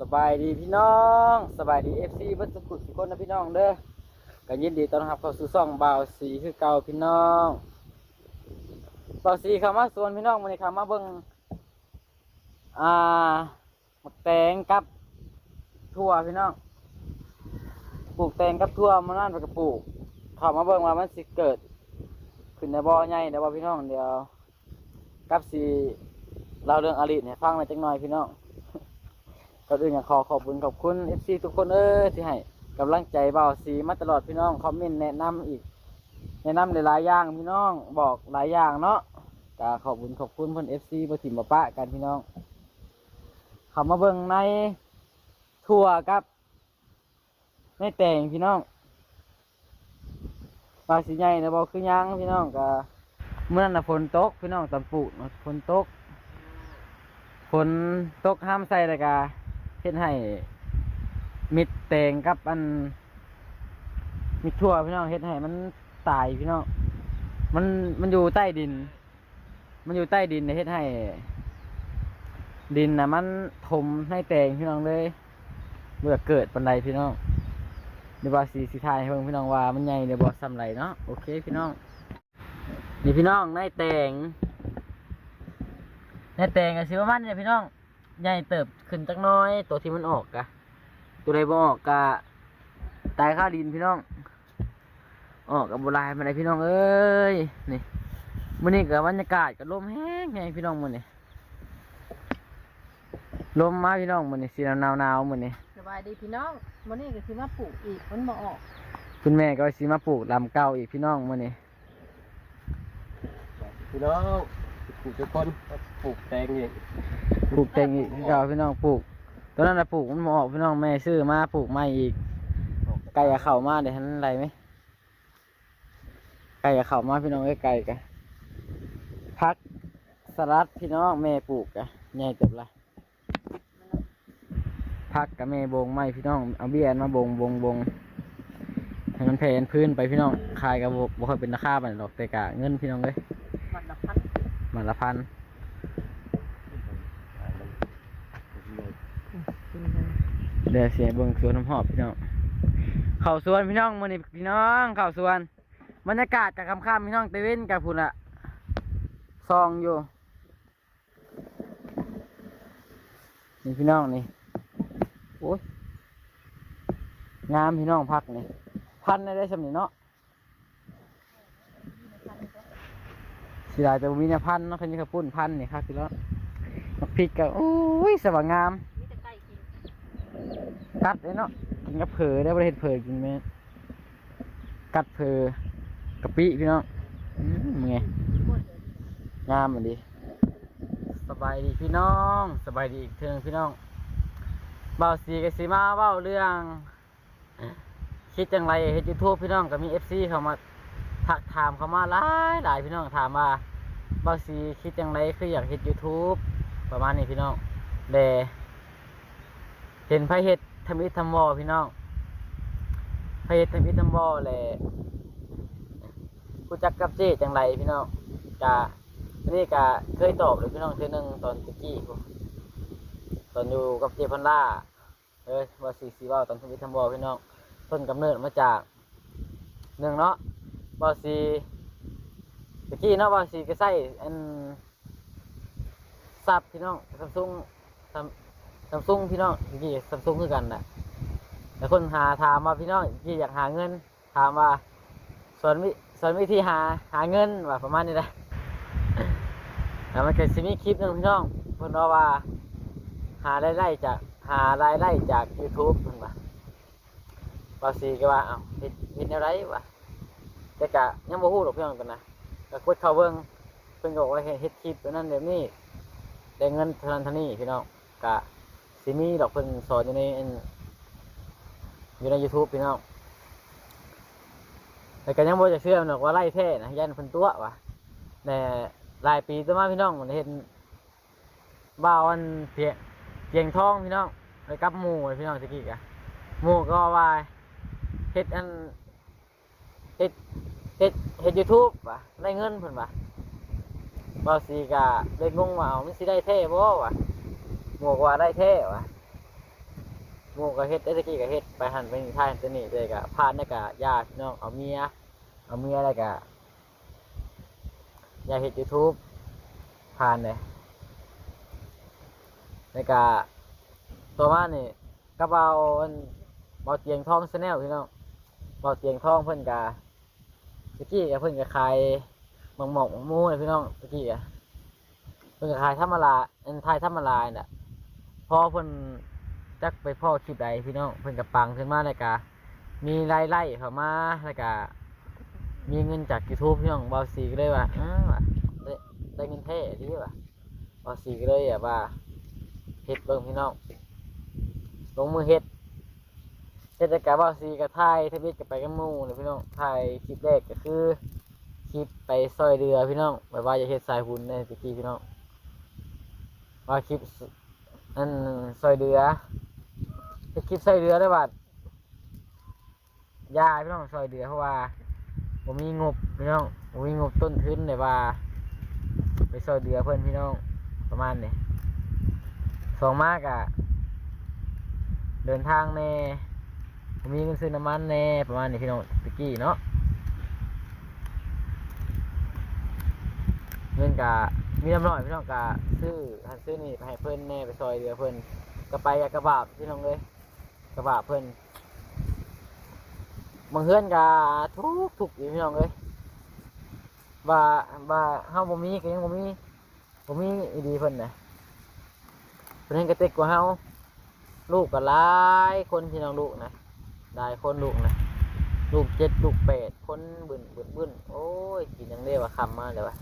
สบายดีพี่น้องสบายดีเอฟซีบัสกุลสุกคนนะพี่น้องเด้อก็ยินดีต้อนรับเข้าสู่ซ่องบ่าวสีคือเก่าพี่น้องบ่าวสีเข้ามาสวนพี่น้องวันนี้เข้ามาเบิ่งอ่าหมกแตงกับทั่วพี่น้องปลูกแตงกับทั่วมันนั่นไปกับปลูกเข้ามาเบิ่งว่ามันสิเกิด ขึ้นในบ่อใหญ่เดี๋ยวว่าพี่น้องเดี๋ยวกับสีเราเรื่องอลิเนี่ยฟังหน่อยจังหน่อยพี่น้อง ก็อื่นอยขอขอบคุณขอบคุณ FC ทุกคนเอ้ยที่ให้กำลังใจเบาสีมาตลอดพี่น้องคอมเมนต์แนะนำอีก แนะนำหลายๆอย่างพี่น้องบอกหลายอย่างเนาะก็ขอบคุณขอบคุณเพิ่น FC บ่ถิ่มบปะกันพี่น้องเขามาเบิ่งในทั่วกับในแต่งพี่น้องปลาสีใหญ่นะบอกคือยังพี่น้องก็เมื่อนั้นนะฝนตกพี่น้องตำปุนฝนตกฝนตกห้ามใส่เลยกา เฮ็ดให้มิดแตงกับอัน มิดทั่วพี่น้องเฮ็ดให้มันตายพี่น้องมันมันอยู่ใต้ดิน มันอยู่ใต้ดินเฮ็ดให้ ดินนะมันถมให้แตงพี่น้องเลยเมื่อเกิดปันไดพี่น้องเดี๋ยวว่าสีสีทายให้เพิ่งพี่น้องว่ามันใหญ่เดี๋ยวบอกซ้ำไรเนาะโอเคพี่น้องนี่พี่น้องในแตงในแตงก็สิประมาณนี้พี่น้อง ใหญ่เติบขึ้นจักหน้อย ตัวที่มันออกกะ ตัวใดบ่ออกกะตายข้าดินพี่น้อง ออกกับโบราณมาเลยพี่น้องเอ้ยนี่มื้อนี้กับบรรยากาศกับลมแห้งแห้งพี่น้องมื้อนี้ลมมาพี่น้องมื้อนี้สีหนาวหนาวๆมื้อนี้สบายดีพี่น้องวันนี้ก็สิมาปลูกอีกมันบ่ออกคุณแม่ก็สิมาปลูกลำเก่าอีกพี่น้องมื้อนี้พี่น้องปลูกทุกคนปลูกแตงนี่ป ลูกแตงอีกคือเก่าพี่น้องปลูกตอนนั้นน่ะปลูกมันบ่ออกพี่น้องแม่ซื้อมาปลูกใหม่อีกไก่จะเข้ามาเดี๋ยวทันไรไหมไก่จะเข้ามาพี่น้องไอ้ไก่กะพักสลัดพี่น้องแม่ปลูกกะใหญ่เติบละพักกับแม่บงไม้พี่น้องเอาเบี้ยนมาบงบงบงให้มันแผ่นพื้นไปพี่น้องขายกับบ่ค่อยเป็นราคาปานใดหรอกแต่กะเงินพี่น้องเลยมันละพันมันละพัน กินกัน เดี๋ยวเสียเบิ่งสวนน้ำหอบพี่น้องเข้าสวนพี่น้องมือนี้พี่น้องเข้าสวนบรรยากาศกับค่ำๆพี่น้องตเว้นกับพุ่นละซองอยู่นี่พี่น้องนี่โอ้ยงามพี่น้องพักนี่พันได้ได้สำเนีเนาะสิได้แต่บ่มีเนี่ยพันเนาะคันนี้ก็ปุ้นพันนี่ครับพี่น้องมักพริกก็โอ้ยสว่างงาม กัดเลยเนาะกินกับเผลอได้ประเทศเผลอกินไหมกัดเผลอกะปิพี่น้องมึงไงหมเลยงามมันดีสบายดีพี่น้องสบายดีอีกเทื่อนึงพี่น้องเบาสีกับสีมาเบาเรื่องคิดจังไรเฮ็ดยูทูบพี่น้องก็มีเอฟซีเขามาถักถามเขามาหลายหลายพี่น้องถามว่าเบาสีคิดจังไรคืออยากเฮ็ดยูทูบประมาณนี้พี่น้องแดเห็นไผเฮ็ด ทำอิทำวอพี่น้องเฮ็ดทำอิทำวอแหละกูจักกับเจ๊จังไรพี่น้องกะนนี้กะเคยตอบเลยพี่น้องเทื่อหนึงตอนตะกี้ตอนอยู่กับเจพันล่าเอ้ยว่าสีสีว่าตอนทำอิทำวอพี่น้องต้นกำเนิดมาจากหนึ่งเนาะว่าสีตะกี้เนาะว่าสีก็ใส่อันซับพี่น้องซัมซุงซัม ซัมซุงพี่น้องยี่ซัมซุงคือกันนะแต่คนหาถามว่าพี่น้องยี่อยากหาเงิน ถามว่าส่วนวิส่วนวิธีหาหาเงินว่าประมาณนี้นะแล้วมันเกิดซิมีคลิปหนึงพี่น้องเพิ่นบอกว่า หารายได้จากหารายได้จาก YouTube เพิ่นว่าบางสีก็ว่าเอ้าเฮ็ดเฮ็ดแนวไรวะแต่กะยังบ่ฮู้หรอกพี่น้องกันนะก็กดเข้าเบิ่งเพิ่นก็บอกว่าเฮ็ดคลิปนั้นแบบนี้ได้เงินเท่านั้นเท่านี้พี่น้องกะ สิมีดอกเพิ่นสอนอยู่ในอยู่ใน YouTube พี่น้องแต่ก็ยังบ่จะเชื่อมันหรอกว่าไล่แท้นะยันเพิ่นตัววะแต่หลายปีต่อมาพี่น้องเห็นบ่าวอันเพียงเพียงทองพี่น้องไปกับหมู่พี่น้องตะกี้กะหมู่ก็ว่าเฮ็ดอันเฮ็ดเฮ็ดเฮ็ด YouTube ว่ะได้เงินเพิ่นว่ะบ่าวสีกะเลยงงว่าเอามันสิได้แท้บ่วะ หมวกว่าได้เท่วะหมู่ก็เฮ็ดได้ตะกี้ก็เฮ็ดไปหันไปนี่ท่ายตัวนี้เลยก็ผ่านได้ก็ญาติพี่น้องเอาเมียเอาเมียแล้ก็อยากเฮ็ด YouTube ผ่านเลยแล้วก็ตัวมานี่กระเป๋าเบาเตียงทองชาแนลพี่น้องเบาเตียงทองเพิ่นก็ตะกี้ก็เพิ่นก็ขายหมองหมองหมูเลยพี่น้องตะกี้ก็เพิ่นก็ขายธรรมดาอันทายธรรมดาน่ะ พอเพิ่นจักไปพ่อคลิปใดพี่น้องเพิ่นกับปังขึ้นมาแล้วก็มีรายไล่เข้ามาแล้วก็มีเงินจาก YouTube พี่น้องบอสีก็เลยว่าอ้าวะได้ได้เงินเท่ดีว่ะบอสีก็เลยแบบว่าเฮ็ดเบิ่งพี่น้องลงมือเฮ็ดเฮ็ดแต่กับบอสีกับถ่ายทวิตกับไปกับมู่เลยพี่น้องถ่ายคลิปแรกก็คือคลิปไปซอยเรือพี่น้องแบบว่าจะเฮ็ดสายหุ่นในตะกี้พี่น้องว่าคลิป อันซอยเดือจะคิดซอยเดือได้บัดยาพี่น้องซอยเดือเพราะว่าผมมีงบพี่น้องผมมีงบต้นทุนเลยว่า ไปซอยเดือเพื่อนพี่น้องประมาณนี้สองมากอะเดินทางแน่ผมมีเงินซื้อน้ำมันแน่ประมาณนี้พี่น้องตะกี้เนาะเงินกะ มีน้ำหน่อยพี่น้องกะซื้อหันซื้อนี่ไปให้เพิ่อนแน่ไปซอยเรือเพิ่อนก็ไปกับกระบาบพี่น้องเลยกระบาบเพิ่อนบางเฮือนกะทุกทุกอยู่พี่น้องเลยว่าว่าเฮาบ่มีก็ยังบ่มีบ่มีอีดีเพิ่นนะเพิ่นเห็นกระเต็กกว่าเฮาลูกก็หลายคนพี่น้องลูกนะหลายคนลูกนะลูกเจ็ดลูกแปดคนบึนบึนบึนโอ้ยกินยังได้ว่าคำมาเลยวะ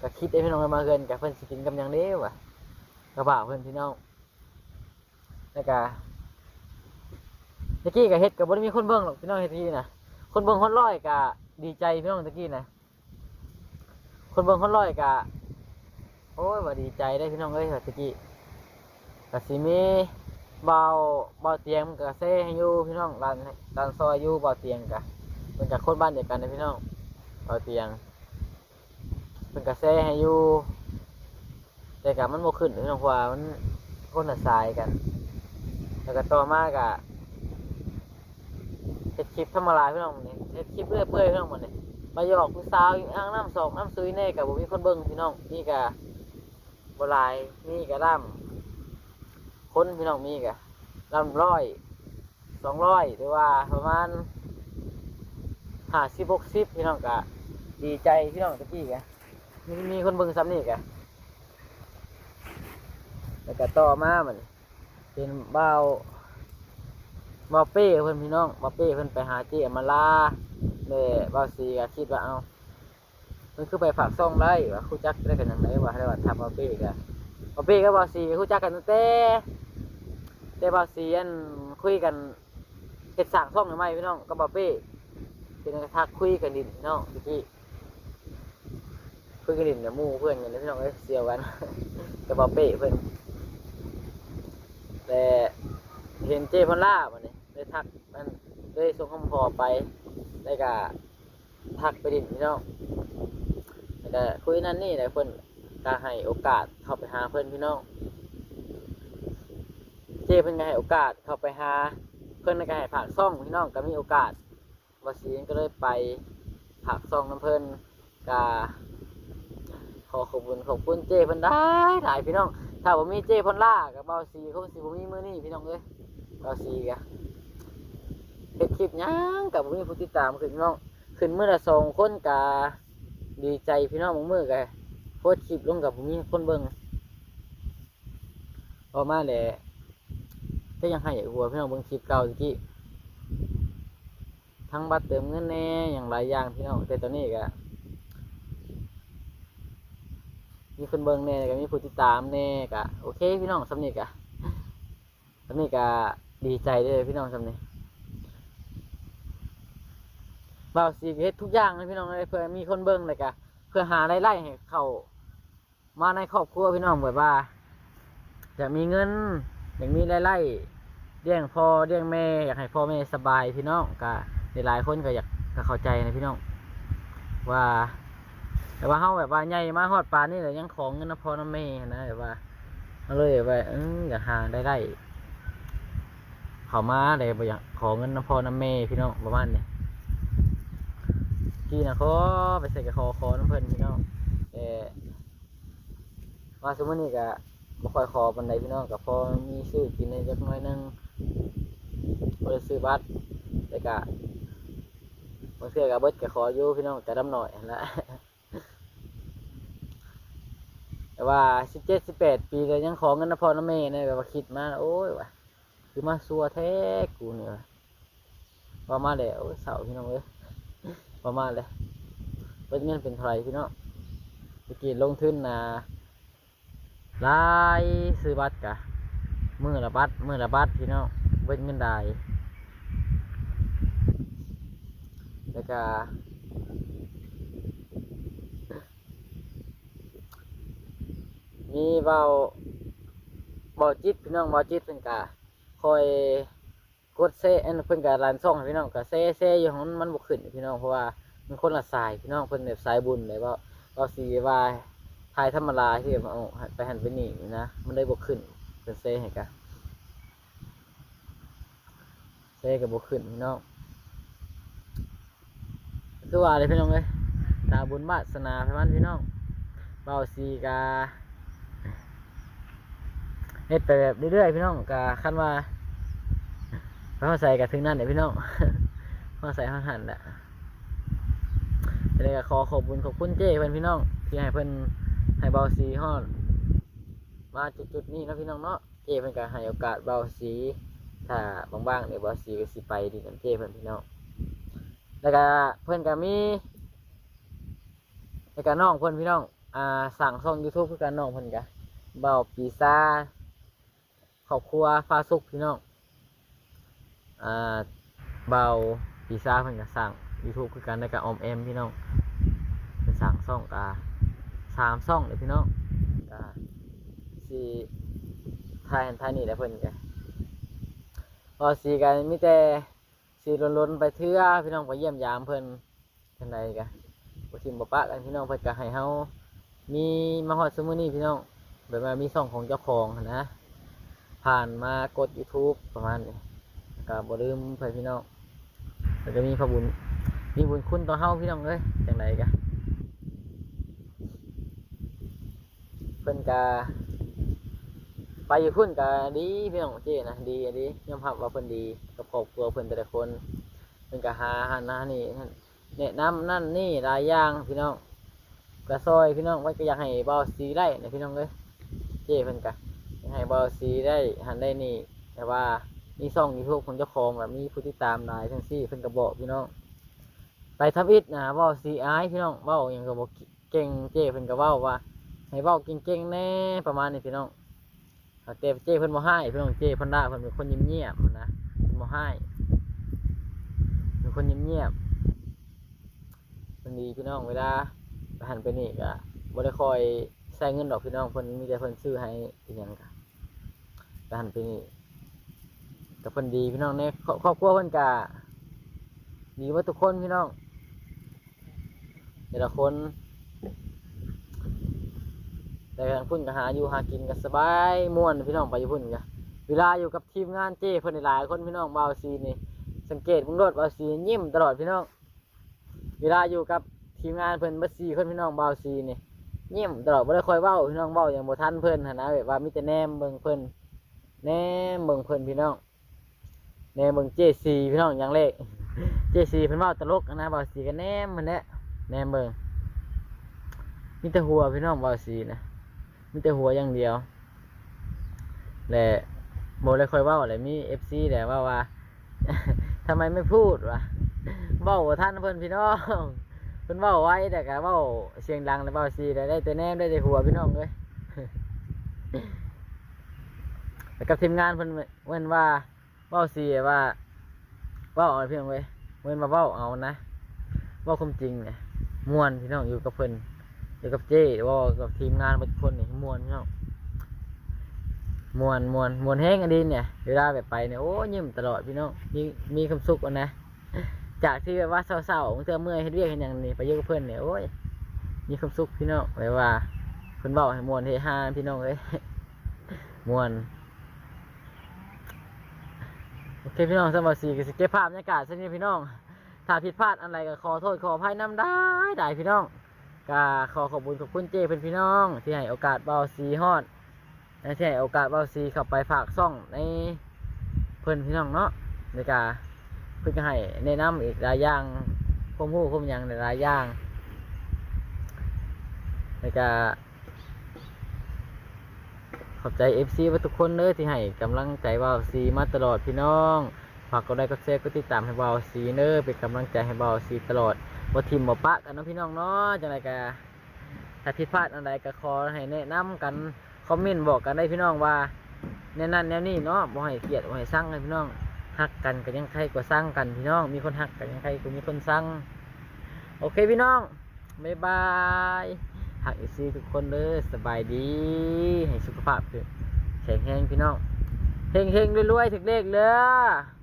ก็คิดได้พี่น้องมาเกินกับเพื่อนสิกินกำยังเด้วะกระบ่าเพื่อนพี่น้องแล้วก็ตะกี้กับเฮ็ดกับ่ได้มีคนเบิ่งหรอกพี่น้องเฮ็ดตะกี้นะคนเบิ่งคนร้อยกะดีใจพี่น้องตะกี้นะคนเบิ่งคนร้อยกะโอ้ยว่าดีใจได้พี่น้องเอ้ยตะกี้กะสิมีเบาเบาเตียงกะเซ่ให้อยู่พี่น้องร้านร้านซอยอยู่เบาเตียงกะเป็นจากคนบ้านเดียวกันนะพี่น้องเบาเตียง เป็นกระแสให้อยู่ แต่กับมันโมขึ้นพี่น้องเพราะว่ามันคนละสายกัน แล้วก็ต่อมากอะเฮ็ดคลิปธรรมดาพี่น้องนี่เฮ็ดคลิปเรื่อยเปื่อยพี่น้องหมดนี่มาหยอกผู้สาวอ้างน้ำสองน้ำซุยแน่กับผมมีคนเบิ่งพี่น้องนี่กะบหลายนี่กะล่ำคนพี่น้องมีกะล่ำร้อยสองร้อยหรือว่าประมาณห้าสิบหกสิบพี่น้องกะดีใจพี่น้องตะกี้กะ มีมีคนเบิ่งซ้ำนี่กะแล้วก็ต่อมาเหมันเป็นเบาเบาเป้เพิ่อนพี่น้องเบาเป้เพิ่อนไปหาเจมาลาเลยเบาสีก็คิดว่าเอาเพิ่นคือไปฝากซ่องได้ว่าคู่จักได้กันยังไงว่าได้ว่าทำเบาเป้กะเบาเป้กับเบาสีคู่จักกันตั้งแต่แต่เบ้าสีอันคุยกันเฮ็ดสร้างซ่องใหม่พี่น้องกับเบาเป้เป็นกระทักคุยกันดินพี่น้องเมื่อกี้ พื่อนกันดินกับหมู่เพื่อนกันนะพี่น้องเอ้ยเสียวกันกับบอเป้เพื่อนแต่เห็นเจพอนล่าวันนี้ได้ทักมันได้ส่งคำพอไปได้ก็ทักไปดินพี่น้องแล้วก็คุยนั่นนี่แหละเพื่อนก็ให้โอกาสเข้าไปหาเพื่อนพี่น้องเจเพื่อนก็ให้โอกาสเข้าไปหาเพื่อนก็ให้ผักซ่องพี่น้องก็มีโอกาสวาซีนก็เลยไปผักซ่องน้ำเพื่อนกา ขอขอบคุณขอบคุณเจเพันได้หลายพี่น้อง ถ้าผมมีเจเพันล่ากับเบาซีเขาสิผมมีมือนี่พี่น้องเอ้ยเบาซีกะเป็นคลิปหยังกับผมมีผู้ติดตามขึ้นพี่น้อง ขึ้นเมื่อละสองคนกะดีใจพี่น้องมือมือกโพสต์คลิปลงกับผมมีคนเบิ่งพอกมาแหละก็ยังให้หัวพี่น้องเบิ่งคลิปเก่าตะกี้ทั้งบัตรเติมเงินแน่อย่างหลายอย่างพี่น้องแต่ตอนนี้กะ มีคนเบิ่งแน่ก็มีผู้ติดตามแน่ก็โอเค พี่น้องสำนีกะสำนีกะดีใจเด้อพี่น้องสำนีบ่าวสีเฮ็ดทุกอย่างเลยพี่น้องเลยเพื่อมีคนเบิ่งเลยกะเพื่อหารายได้ให้เขามาในครอบครัวพี่น้องแบบว่าอยากมีเงินอยากมีรายได้เลี้ยงพ่อเลี้ยงแม่อยากให้พ่อแม่สบายพี่น้องก็หลายคนก็อยากก็เข้าใจนะพี่น้องว่า แต่ว่าเฮาแบบว่าใหญ่มาฮอดปานนี่แหละยังของเงินน้ำพอน้ำแม่นะแบบว่าเอาเลยแบบว่าเอออยากหาได้ได้เขามาเลยบ่อยากขอเงินน้ำพอน้ำแม่พี่น้องประมาณนี้พี่นะขอไปใส่กับคอคอน้ำเพิ่นพี่น้องแต่ว่าสมมตินี่ก็บ่ค่อยขอปันใดพี่น้องก็พอมีซื้อกินในจักน้อยนึงบ่ได้ซื้อบัตรแต่ก็บางเทื่อก็เบิดก็ขออยู่พี่น้องแต่ดำหน่อยนะ แต่ว่าสิบเจ็ดสิบแปดปีก็ยังขอเงินน้ำพ่อน้ำแม่เนี่ยแบบว่าคิดมาโอ้ยว่ะคือมาซัวแท้กูเนี่ยว่ะว่ามาแล้วเสาพี่น้องเอ้ยว่ามาเลยเป็นเงินเป็นไทยพี่น้องเมื่อกี้ลงทุนนะลายซื้อบัตรกะมือละบัตรมือละบัตรพี่น้องเบิ้เงินได้แล้วก็ มีเบาเบาจิตพี่น้องเบาจิตเพิ่นกะคอยกดเซอันเพิ่นกะลานซ่องให้พี่น้องกะเซเซอยู่ของมันบ่ขึ้นพี่น้องเพราะว่ามันคนละสายพี่น้องเพิ่นแบบสายบุญเลยว่าเราสิว่าทายธรรมดาที่แบบเอาไปหันไปนี่นะมันได้บ่ขึ้นเพิ่นเซให้กะเซก็บ่ขึ้นพี่น้องคือว่าเลยพี่น้องเอ้ยตาบุญวาสนาพี่มันพี่น้องเบาสีกา เฮ็ดไปแบบเรื่อยๆพี่น้องกะคันว่าเขาใส่กะถึงนั่นเดี๋ยวพี่น้องเขาใส่ห้าหันแหละเลยก็ขอขอบคุณขอบคุณเจ้เพื่อนพี่น้องที่ให้เพิ่อนให้เบาสีฮอดมาจุดๆนี้นะพี่น้องเนาะเจ้เพิ่อนก็ให้โอกาสเบาสีถ้าบางๆเดี๋ยวเบาสีก็สิไปดีกันเจ้เพิ่อนพี่น้องแล้วก็เพิ่อนก็มีแล้วก็น้องเพิ่อนพี่น้องอ่าสั่งช่อง YouTube คือกันน้องเพิ่อนก็เบาปีซ่า ครอบครัวฟ้าสุกพี่น้องอ่าเบาปีซ่าเพิ่นก็สั่ง YouTube คือกันในกับออมแอมพี่น้องเป็นสั่งซ่องกาสามซ่องเลยพี่น้องกาสี่ทายหันทายนี่แหละเพิ่นก็พอสีกันมีแต่สีล้นๆไปเทื่อพี่น้องไปเยี่ยมยามเพิ่นจังไดกะบ่ทิมบ่ปะกันพี่น้องเพิ่นก็ให้เฮามีมาฮอดซุมื้อนี้พี่น้องแบบว่ามีซ่องของเจ้าของนะ ผ่านมากด YouTube ประมาณนี้ก็บ่ลืมเพื่อนพี่น้องแล้วก็มีพระบุญมีบุญคุณต่อเฮาพี่น้องเอ้ยจังไดกะเพิ่นกะไปอยู่พุ่นกะดีพี่น้องเจ้นะดีอะดียอมรับว่าเพิ่นดีกับครอบครัวเพิ่นแต่ละคนเพิ่นกะหาหันหานี่นั่นแนะนำนั่นนี่หลายอย่างพี่น้องกระซอยพี่น้องไว้ก็อยากให้เบาสีได้นะพี่น้องเอ้ยเจ้เพิ่นกะ ให้บอซีได้หันได้นี่ แต่ว่ามีซ่องยูทูบของเจ้าของแบบมีผู้ติดตามหลายทั้งสี่เพิ่นก็บอกพี่น้อง ไปทับอิดนะเว่าซีไอพี่น้องเว่าอย่างก็บอกเก่งเจ้เพิ่นก็เว้าว่า ให้เว้าเก่งๆแน่ประมาณนี้พี่น้องแต่เจ้เพิ่นบ่ให้พี่น้องเจ้เพิ่นด่าเพิ่นเป็นคนเงียบๆนะเพิ่นบ่ให้เป็นคนเงียบๆเพิ่นดีพี่น้องเวลาหันไปนี่ก็บ่ได้คอยใส่เงินดอกพี่น้องเพิ่นมีแต่เพิ่นซื้อให้อีหยังก็ ไปหันไปนี่กับเพิ่นดีพี่น้องในครอบครอบครัวเพิ่นกะดีว่าทุกคนพี่น้องแต่ละคน แต่ทางพุ่นก็หาอยู่หากินกันสบายม่วนพี่น้องไปอยู่พุ่นกะเวลาอยู่กับทีมงานเจ้เพิ่นหลายคนพี่น้องบาซีนี่สังเกตมึงโดดบาซียิ้มตลอดพี่น้อง เวลาอยู่กับทีมงานเพิ่นบัดซีคนพี่น้องบาซีนี่ยิ้มตลอดบ่ได้คอยเว้าพี่น้องเว้าอย่างบ่ทันเพิ่นนนะแบบว่ามีแต่แนมเบิ่งเพิ่น แน่เมืองเพิ่นพี่น้องแน่เมืองเจซีพี่น้องอย่างเลขเจซีเพิ่นเว่าตลกนะบ่าวสีกันแน่มันแหละแน่เมืองมีแต่หัวพี่น้องบ่าวสีนะมีแต่หัวอย่างเดียวและบ่ได้ค่อยว้าอะไรมี FC แหละว่าว่าทำไมไม่พูดวะเว้าบ่ทันเพิ่นพี่น้องเพิ่นเว้าไว้แต่ก็เว้าเสียงดังแล้วบ่าวสีได้ได้แต่แนมได้แต่หัวพี่น้องเอ้ย แล้วกับทีมงานเพิ่นเว้นว่าเว้าสีว่าเว้าเอาเพียงเว้ยเว้นมาเว้าเอานะเว้าความจริงเนี่ยมวนพี่น้องอยู่กับเพิ่นอยู่กับเจ้เว่ากับทีมงานบางคนนี่มวนพี่น้องมวนมวนมวนแห้งอันดีเนี่ยเวลาแบบไปเนี่ยโอ้ยิ้มตลอดพี่น้องมีมีความสุขอะนะจากที่แบบว่าเศร้าๆของเธอเมื่อยเฮ็ดเวียกเฮ็ดหยังนี่ไปอยู่กับเพิ่อนเนี่ยโอ้ยมีความสุขพี่น้องแบบว่าเพิ่นเว้าให้มวนให้ฮาพี่น้องเอ้ยมวน โอเคพี่น้องสำหรับสีก็สิเก็บภาพบรรยากาศเช่นนี้พี่น้อง ถ้าผิดพลาดอะไรก็ขอโทษขออภัยน้ำได้ได้พี่น้องก็ขอขอบคุณขอบคุณเจเป็นพี่น้อง ที่ให้โอกาสเบาสีฮอดและที่ให้โอกาสเบาสีเข้าไปฝากซ่องในเพิ่อนพี่น้องเนาะในการเพื่อให้แนะนำอีกหลายอย่างความรู้ความยังหลายอย่างในการ ขอบใจ FC ว่าทุกคนเลยที่ให้กำลังใจเบาสีมาตลอดพี่น้องฝากกดไลค์กดแชร์กดติดตามให้เบาสีเนอร์เป็นกำลังใจให้เบาสีตลอดบ่ทิมบ่ปะกันเนาะพี่น้องเนาะจังไดก็ถ้าผิดพลาดอันใดก็ขอให้แนะนำกันคอมเมนต์บอกกันได้พี่น้องว่าแนวนั้นแนวนี้เนาะบ่ให้เกลียดบ่ให้สั่งให้พี่น้องฮักกันก็ยังใครกว่าสั่งกันพี่น้อง มีคนฮักกันยังใครก็มีคนสั่งโอเคพี่น้องบ๊ายบาย หักอีซีทุกคนเลยสบายดี ให้สุขภาพแข็งแรงพี่น้องเฮงเฮงรวยๆถึกเลขเลย